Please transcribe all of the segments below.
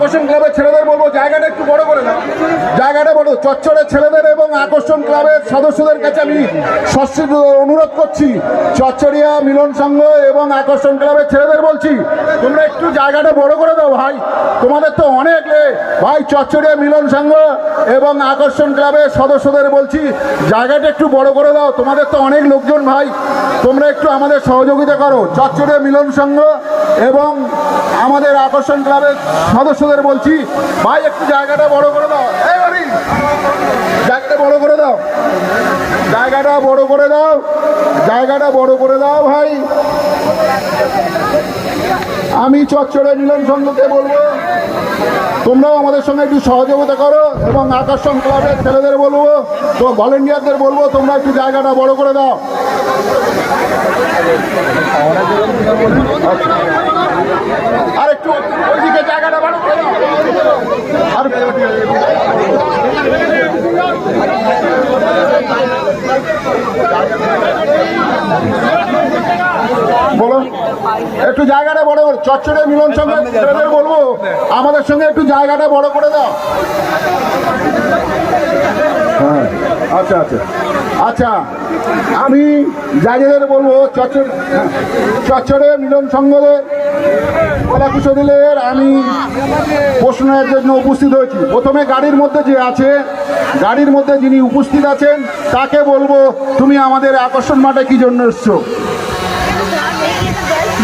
আকর্ষণ ক্লাবের ছেলেদের বলব, জায়গাটা একটু বড় করে দাও। জায়গাটা বড় চচ্চড়ের ছেলেদের এবং আকর্ষণ ক্লাবের সদস্যদের কাছে আমি সশ্রীত অনুরোধ করছি। চচ্চড়িয়া মিলন সংঘ এবং আকর্ষণ ক্লাবের ছেলেদের বলছি, তোমরা একটু জায়গাটা বড় করে দাও ভাই। তোমাদের তো অনেক ভাই, চচ্চড়িয়া মিলন সংঘ এবং আকর্ষণ ক্লাবের সদস্যদের বলছি, জায়গাটা একটু বড় করে দাও। তোমাদের তো অনেক লোকজন ভাই। তোমরা একটু আমাদের সহযোগিতা করো। চচ্চড়িয়া মিলন সংঘ এবং আমাদের আকর্ষণ ক্লাবের সদস্যদের বলছি, ভাই, একটু জায়গাটা বড় করে দাও। এই জায়গাটা বড় করে দাও। জায়গাটা বড় করে দাও, জায়গাটা বড় করে দাও, ভাই। আমি চচ্চড়ে মিলন সংঘকে বলব, তোমরাও আমাদের সঙ্গে একটু সহযোগিতা করো এবং আকর্ষণ ক্লাবের ছেলেদের বলব, তো ভলেন্টিয়ারদের বলব, তোমরা একটু জায়গাটা বড় করে দাও। আর একটু ওইদিকে জায়গাটা বড় করে দাও আর বলো একটু জায়গাটা বড় করে চচ্চড়ে মিলন সঙ্গে বলব আমাদের সঙ্গে একটু জায়গাটা বড় করে দাও। হ্যাঁ আচ্ছা আচ্ছা। আচ্ছা আমি জাজেদের বলব চচ্চড় চচ্চড়ে মিলন সংঘদের কলাকুশলীদের আমি প্রশ্নের জন্য উপস্থিত হয়েছি। প্রথমে গাড়ির মধ্যে যে আছে গাড়ির মধ্যে যিনি উপস্থিত আছেন তাকে বলব তুমি আমাদের আকর্ষণ মাঠে কি জন্য এসছো?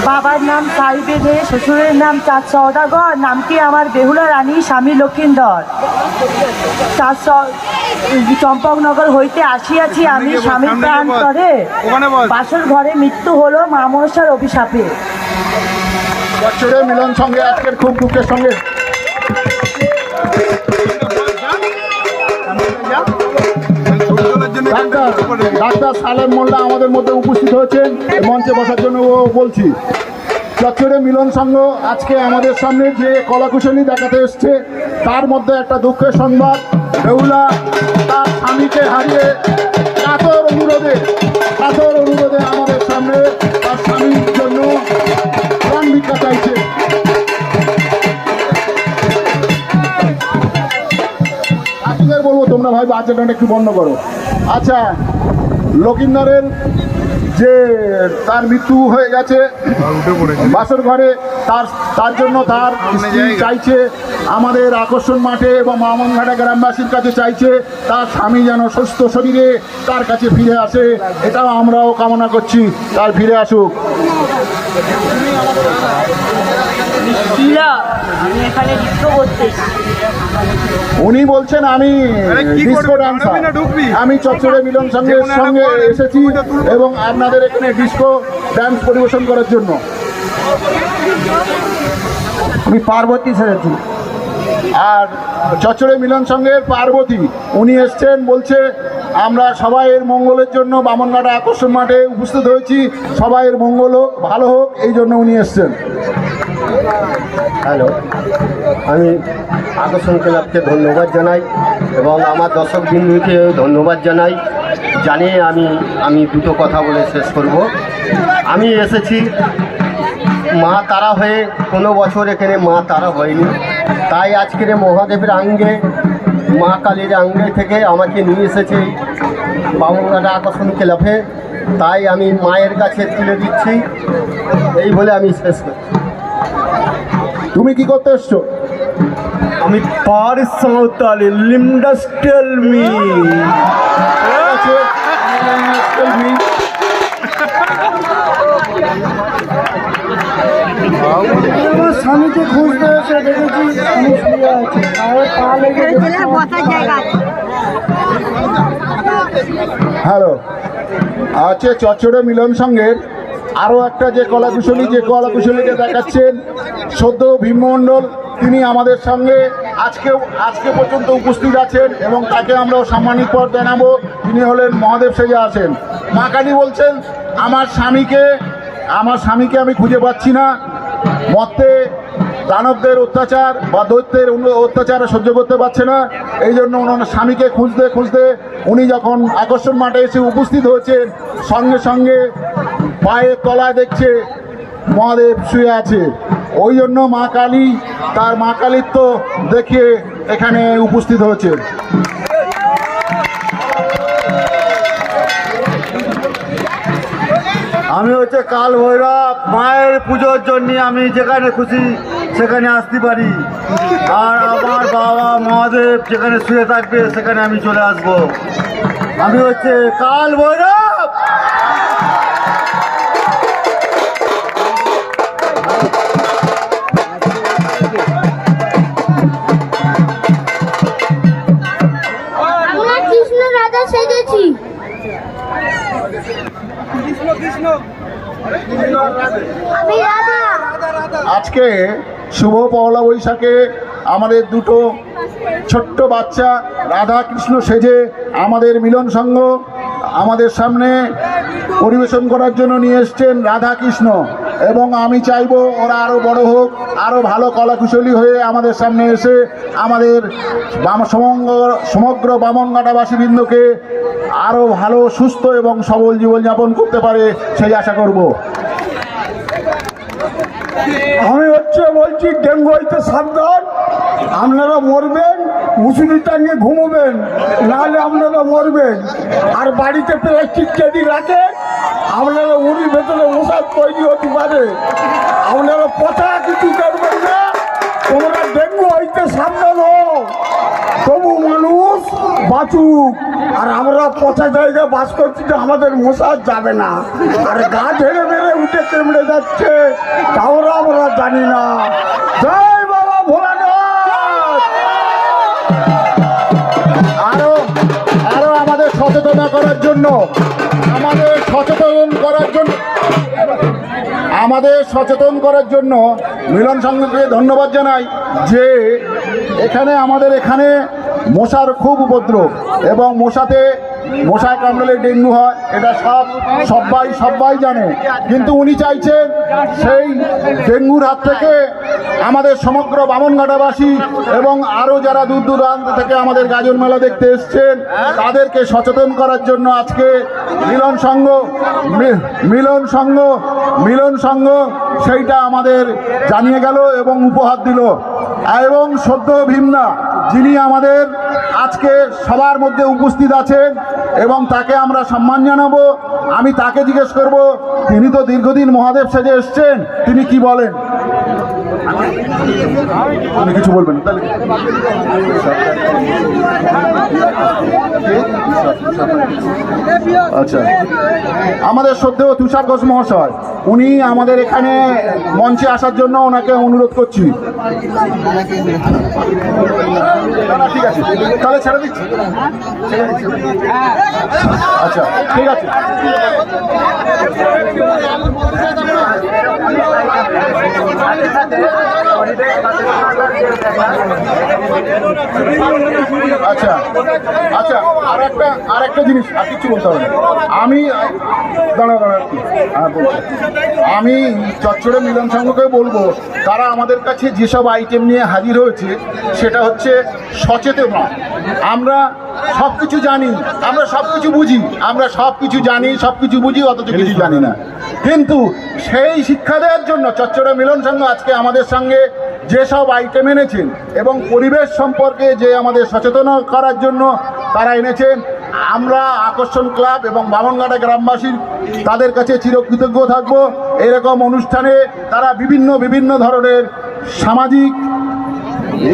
বাবার নাম সাই বেদে শ্বশুরের নাম চাঁদ সওদাগর নামটি আমার বেহুলা রানী স্বামী লক্ষিন্দর? চাঁদ চম্পকনগর হইতে আসিয়াছি আমি স্বামী প্রাণ করে বাসর ঘরে মৃত্যু হলো মা মনসার অভিশাপে। মিলন সঙ্গে আজকের খুব দুঃখের সঙ্গে। ডাক্তার ডাক্তার সালেম মোল্লা আমাদের মধ্যে উপস্থিত হয়েছেন মঞ্চে বসার জন্য ও বলছি। চচ্চরে মিলন সংঘ আজকে আমাদের সামনে যে কলাকুশলী দেখাতে এসছে তার মধ্যে একটা দুঃখের সংবাদ। বেহুলা তার স্বামীকে হারিয়ে কাতর অনুরোধে কাতর অনুরোধে আমাদের তোমরা ভাই বাচ্চাটা একটু বন্ধ করো। আচ্ছা লকিন্দারের যে তার মৃত্যু হয়ে গেছে বাসর ঘরে তার তার জন্য তার চাইছে আমাদের আকর্ষণ মাঠে এবং মামনঘাটা গ্রামবাসীর কাছে চাইছে তার স্বামী যেন সুস্থ শরীরে তার কাছে ফিরে আসে এটাও আমরাও কামনা করছি। তার ফিরে আসুক। উনি বলছেন আমি? ডিস্কো ডান্সার আমি চচ্চড়ে মিলন সঙ্গে সঙ্গে এসেছি এবং আপনাদের এখানে ডিস্কো ডান্স পরিবেশন করার জন্য। আমি পার্বতী সেরেছি আর চচ্চড়ে মিলন সঙ্গের পার্বতী, উনি এসছেন, বলছে, আমরা সবাইয়ের মঙ্গলের জন্য বামনঘাটা আকর্ষণ মাঠে উপস্থিত হয়েছি। সবাইয়ের মঙ্গল হোক, ভালো হোক, এই জন্য উনি এসছেন। হ্যালো, আমি আকর্ষণ ক্লাবকে ধন্যবাদ জানাই এবং আমার দর্শক বিন্দুকে ধন্যবাদ জানাই। জানিয়ে আমি আমি দুটো কথা বলে শেষ করব। আমি এসেছি মা তারা হয়ে কোনো বছর এখানে মা তারা হয়নি। তাই আজকের মহাদেবের আঙ্গে মা কালীর আঙ্গে থেকে আমাকে নিয়ে এসেছে বামুনঘাটা আকর্ষণ ক্লাবে। তাই আমি মায়ের কাছে তুলে দিচ্ছি। এই বলে আমি শেষ করছি। তুমি কি করতে এসছো? আমি পার সাঁওতালি লিমডাস্টেল মি আছে tell me. আমার স্বামীকে খুঁজতে এসে দেখেছি আমি শুয়ে আছি। আর পা লেগে বসার জায়গা আছে। হ্যালো আছে চচ্চড়ে মিলন সঙ্গের আরও একটা যে কলাকুশলী যে কলাকুশলীকে দেখাচ্ছেন সদ্য ভীমমণ্ডল তিনি আমাদের সঙ্গে আজকেও আজকে পর্যন্ত উপস্থিত আছেন এবং তাকে আমরাও সম্মানিত পদ জানাব তিনি হলেন মহাদেব সেজা আছেন মা কালী বলছেন আমার স্বামীকে আমার স্বামীকে আমি খুঁজে পাচ্ছি না। মর্তে দানবদের অত্যাচার বা দৈত্যের অত্যাচার সহ্য করতে পারছে না। এই জন্য ওনার স্বামীকে খুঁজতে খুঁজতে উনি যখন আকর্ষণ মাঠে এসে উপস্থিত হয়েছেন, সঙ্গে সঙ্গে পায়ের তলায় দেখছে মহাদেব শুয়ে আছে। ওই জন্য মা কালী, তার মা কালীত্ব দেখে এখানে উপস্থিত হয়েছে আমি হচ্ছে কাল ভৈরব, মায়ের পুজোর জন্য আমি যেখানে খুশি সেখানে আসতে পারি। আর আমার বাবা মহাদেব যেখানে শুয়ে থাকবে সেখানে আমি চলে আসব। আমি হচ্ছে কাল ভৈরব আজকে শুভ পয়লা বৈশাখে আমাদের দুটো ছোট্ট বাচ্চা রাধা কৃষ্ণ সেজে আমাদের মিলন সংঘ আমাদের সামনে পরিবেশন করার জন্য নিয়ে এসছেন রাধা কৃষ্ণ এবং আমি চাইব ওরা আরও বড় হোক আরও ভালো কলাকুশলী হয়ে আমাদের সামনে এসে আমাদের বাম সমগ্র সমগ্র বামনঘাটাবাসী বৃন্দকে আরও ভালো, সুস্থ এবং সবল জীবনযাপন করতে পারে সেই আশা করব। আমি হচ্ছে বলছি ডেঙ্গু হইতে সাবধান। আপনারা মরবেন, মুসুরি টাঙিয়ে ঘুমোবেন, নাহলে আপনারা মরবেন। আর বাড়িতে প্লাস্টিক যদি রাখেন, আপনারা উড়ির ভেতরে মশার তৈরি হতে পারে। আপনারা পচা কিছু করবেন না, তোমরা ডেঙ্গু হইতে সাবধান হও। তবু মানুষ বাঁচুক। আর আমরা পচা জায়গায় বাস করছি যে আমাদের মশা যাবে না। আর গা ঝেড়ে বেড়ে উঠে কেমড়ে যাচ্ছে তাওরা আমরা জানি না। জয় বাবা আরও আরও আমাদের সচেতন করার জন্য, আমাদের সচেতন করার জন্য, আমাদের সচেতন করার জন্য মিলন সংঘকে ধন্যবাদ জানাই যে এখানে আমাদের এখানে মশার খুব উপদ্রব এবং মশাতে মশায় কামড়ালে ডেঙ্গু হয়, এটা সব সবাই সবাই জানে। কিন্তু উনি চাইছেন সেই ডেঙ্গুর হাত থেকে আমাদের সমগ্র বামনঘাটাবাসী এবং আরও যারা দূর দূরান্ত থেকে আমাদের গাজন মেলা দেখতে এসছেন, তাদেরকে সচেতন করার জন্য আজকে মিলন সংঘ মিলন সংঘ মিলন সংঘ সেইটা আমাদের জানিয়ে গেল এবং উপহার দিল। এবং সদ্য ভীমনা যিনি আমাদের আজকে সবার মধ্যে উপস্থিত আছেন এবং তাকে আমরা সম্মান জানাব। আমি তাকে জিজ্ঞেস করব, তিনি তো দীর্ঘদিন মহাদেব সেজে এসছেন, তিনি কি বলেন? আপনি কিছু বলবেন তাহলে। আচ্ছা। আমাদের সদ্যেও তুষার ঘোষ মহাশয়, উনি আমাদের এখানে মঞ্চে আসার জন্য ওনাকে অনুরোধ করছি। ঠিক আছে। তাহলে ছেড়ে দিচ্ছি। আচ্ছা ঠিক আছে। আচ্ছা আচ্ছা। আর একটা আর একটা জিনিস আর কিছু বলতে হবে আমি দাঁড়া দাঁড়া। হ্যাঁ আমি চচ্চড়ে মিলন সংঘকে বলব তারা আমাদের কাছে যেসব আইটেম নিয়ে হাজির হয়েছে সেটা হচ্ছে সচেতনা আমরা সব কিছু জানি আমরা সব কিছু বুঝি আমরা সব কিছু জানি সব কিছু বুঝি অথচ কিছু জানি না। কিন্তু সেই শিক্ষা দেওয়ার জন্য চচ্চড়ে মিলন সংঘ আজকে আমাদের সঙ্গে যেসব আইটেম এনেছেন এবং পরিবেশ সম্পর্কে যে আমাদের সচেতন করার জন্য তারা এনেছেন আমরা আকর্ষণ ক্লাব এবং বামনঘাটা গ্রামবাসী তাদের কাছে চিরকৃতজ্ঞ থাকব। এরকম অনুষ্ঠানে তারা বিভিন্ন বিভিন্ন ধরনের সামাজিক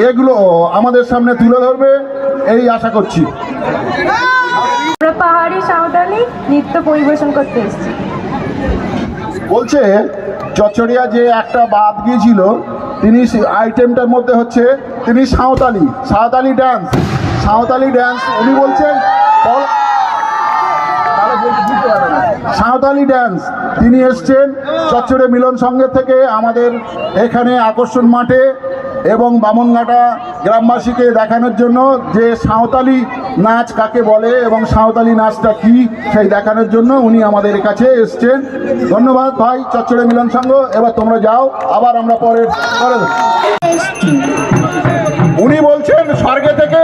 এগুলো আমাদের সামনে তুলে ধরবে এই আশা করছি। আমরা পাহাড়ি সাঁওতালি নৃত্য পরিবেশন করতে এসেছি। বলছে চচড়িয়া যে একটা বাদ গিয়েছিল তিনি আইটেমটার মধ্যে হচ্ছে তিনি সাঁওতালি সাঁওতালি ড্যান্স সাঁওতালি ড্যান্স উনি বলছেন সাঁওতালি ড্যান্স তিনি এসছেন চচ্চড়ে মিলন সংঘের থেকে আমাদের এখানে আকর্ষণ মাঠে এবং বামনঘাটা গ্রামবাসীকে দেখানোর জন্য যে সাঁওতালি নাচ কাকে বলে এবং সাঁওতালি নাচটা কি সেই দেখানোর জন্য উনি আমাদের কাছে এসছেন। ধন্যবাদ ভাই চচ্চড়ে মিলন সংঘ এবার তোমরা যাও আবার আমরা পরে পরে উনি বলছেন স্বর্গে থেকে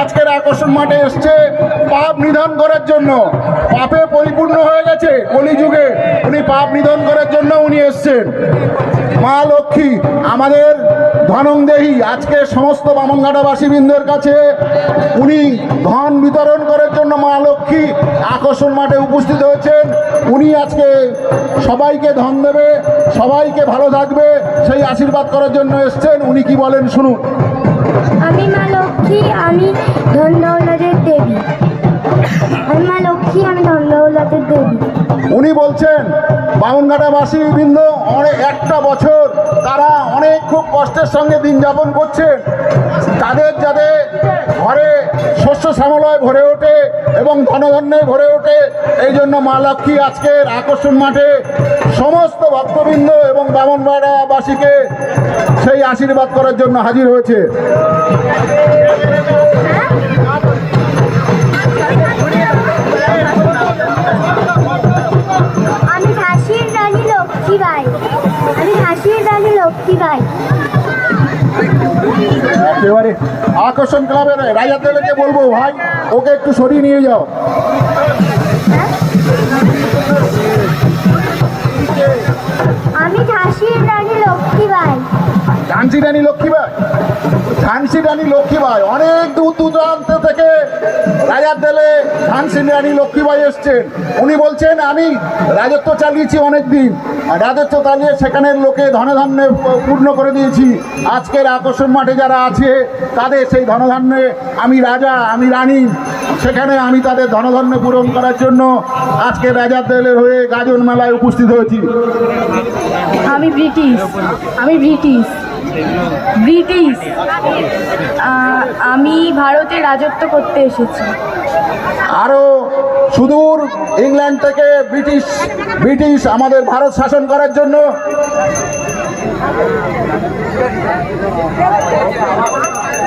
আজকের আকর্ষণ মাঠে এসছে পাপ নিধন করার জন্য। পাপে পরিপূর্ণ হয়ে গেছে কলিযুগে। উনি পাপ নিধন করার জন্য উনি এসছেন। মা লক্ষ্মী, আমাদের ধনংদেহী আজকে সমস্ত বামনঘাটাবাসী বৃন্দের কাছে উনি ধন বিতরণ করার জন্য মা লক্ষ্মী আকর্ষণ মাঠে উপস্থিত হয়েছেন। উনি আজকে সবাইকে ধন দেবে, সবাইকে ভালো থাকবে, সেই আশীর্বাদ করার জন্য এসছেন। উনি কি বলেন শুনুন। লক্ষ্মী, আমি ধন দৌলতের দেবী। আমি মা লক্ষ্মী, আমি ধন দৌলতের দেবী। উনি বলছেন, বামুনঘাটাবাসী বৃন্দ অনেক একটা বছর তারা অনেক খুব কষ্টের সঙ্গে দিন যাপন করছেন। তাদের যাতে ঘরে শস্য শ্যামলয় ভরে ওঠে এবং ধনধান্যে ভরে ওঠে। এই জন্য মা লক্ষ্মী আজকের আকর্ষণ মাঠে সমস্ত ভক্তবৃন্দ এবং বামনবাড়াবাসীকে সেই আশীর্বাদ করার জন্য হাজির হয়েছে। আমি রানী লক্ষ্মীবাই আমি রানী একেবারে আকর্ষণ ক্লাবের রাজা তেলেকে বলব ভাই ওকে একটু সরিয়ে নিয়ে যাও। আমি ঝাঁসিয়ে ঝান্সি রানী লক্ষ্মীবাই ঝান্সি রানী লক্ষ্মীবাই, অনেক দূর দূরান্ত থেকে রাজার দেলে ঝান্সি রানী লক্ষ্মীবাই এসছেন। উনি বলছেন, আমি রাজত্ব চালিয়েছি অনেক দিন রাজত্ব চালিয়ে সেখানের লোকে ধনে ধান্যে পূর্ণ করে দিয়েছি। আজকের আকর্ষণ মাঠে যারা আছে, তাদের সেই ধনধান্যে আমি রাজা, আমি রানী, সেখানে আমি তাদের ধনধান্য পূরণ করার জন্য আজকে রাজার দেলের হয়ে গাজন মেলায় উপস্থিত হয়েছি। আমি ব্রিটিশ আমি ব্রিটিশ। ব্রিটিশ। আমি ভারতে রাজত্ব করতে এসেছি। আরও সুদূর ইংল্যান্ড থেকে ব্রিটিশ ব্রিটিশ আমাদের ভারত শাসন করার জন্য।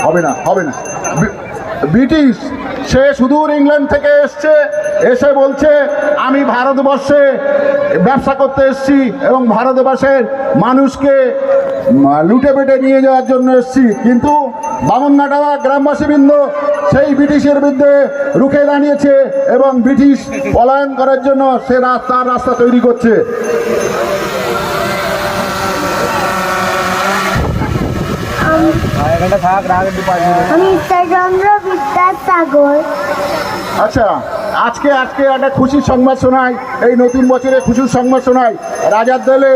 হবে না হবে না। ব্রিটিশ, সে সুদূর ইংল্যান্ড থেকে এসছে, এসে বলছে, আমি ভারতবর্ষে ব্যবসা করতে এসেছি এবং ভারতবর্ষের মানুষকে লুটে পেটে নিয়ে যাওয়ার জন্য এসছি। কিন্তু বামনঘাটা গ্রামবাসীবৃন্দ সেই ব্রিটিশের বিরুদ্ধে রুখে দাঁড়িয়েছে এবং ব্রিটিশ পলায়ন করার জন্য সে রাস্তার রাস্তা তৈরি করছে। আচ্ছা আজকে আজকে একটা খুশির সংবাদ শোনায় এই নতুন বছরে খুশির সংবাদ শোনায় রাজার দলে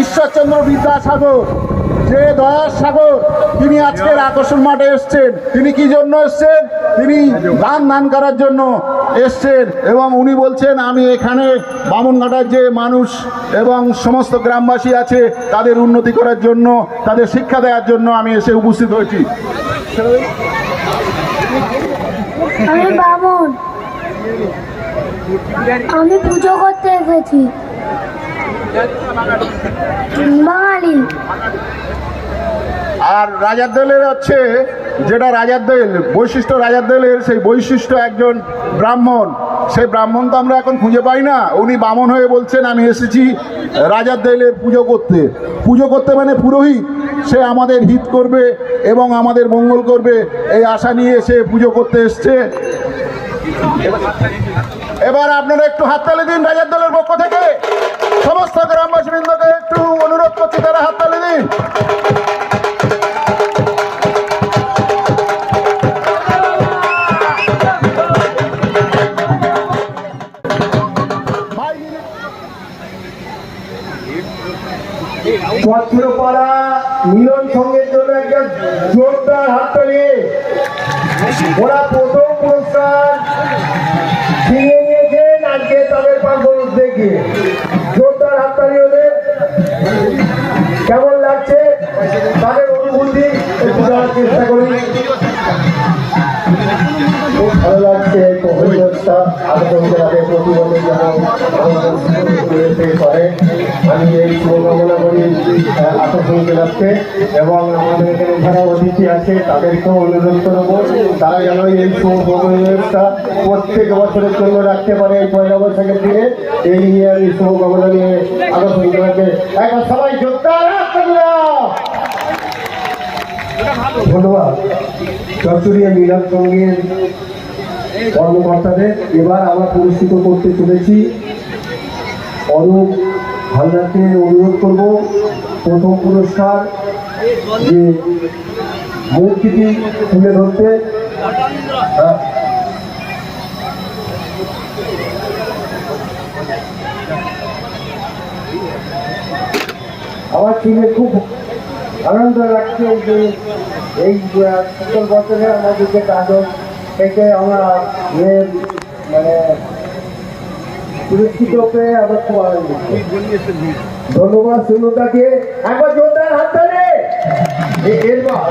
ঈশ্বরচন্দ্র বিদ্যাসাগর, যে দয়ার সাগর, তিনি আজকের আকর্ষণ মাঠে এসছেন। তিনি কি জন্য এসছেন? তিনি দান দান করার জন্য এসছেন এবং উনি বলছেন, আমি এখানে বামনঘাটার যে মানুষ এবং সমস্ত গ্রামবাসী আছে, তাদের উন্নতি করার জন্য, তাদের শিক্ষা দেওয়ার জন্য আমি এসে উপস্থিত হয়েছি। আমি বামন। আমি পুজো করতে এসেছি। আর রাজার দলের হচ্ছে যেটা রাজার দল, বৈশিষ্ট্য রাজার দলের, সেই বৈশিষ্ট্য একজন ব্রাহ্মণ। সেই ব্রাহ্মণ তো আমরা এখন খুঁজে পাই না। উনি বামন হয়ে বলছেন, আমি এসেছি রাজার দলের পুজো করতে। পুজো করতে মানে পুরোহিত। সে আমাদের হিত করবে এবং আমাদের মঙ্গল করবে। এই আশা নিয়ে সে পুজো করতে এসছে। এবার আপনারা একটু হাততালি দিন রাজার দলের পক্ষ থেকে। সমস্ত গ্রামবাসী বৃন্দকে একটু অনুরোধ করছি, তারা হাততালি দিন। পত্রপাড়া মিলন সঙ্গের জন্য একটা জোরদার হাততালি। ওরা আমি এই এবং আমাদের এখানে যারা অতিথি আছে তাদেরকেও অনুরোধ করব তারা যেন এই প্রত্যেক বছরের জন্য রাখতে পারে এই পয়লা বৈশাখের দিনে এই নিয়ে আমি শুভকামনা নিয়ে আকর্ষণ জেলাকে একবার সবাই যোগদান ধন্যবাদ চচ্চড়িয়া মিলন সঙ্গের কর্মকর্তাদের এবার আমরা পুরস্কৃত করতে চলেছি অরূপ হালদারকে অনুরোধ করব, প্রথম পুরস্কার যে মূর্তিটি তুলে ধরতে হ্যাঁ। আমার টিমে খুব আনন্দ লাগছে যে এই সত্তর বছরে আমাদের যে কাজ থেকে আমরা মানে পুরস্কৃত পেয়ে আমার খুব আনন্দ ধন্যবাদ সুন্দরদাকে একবার জোরদার হাত ধরে। এরবার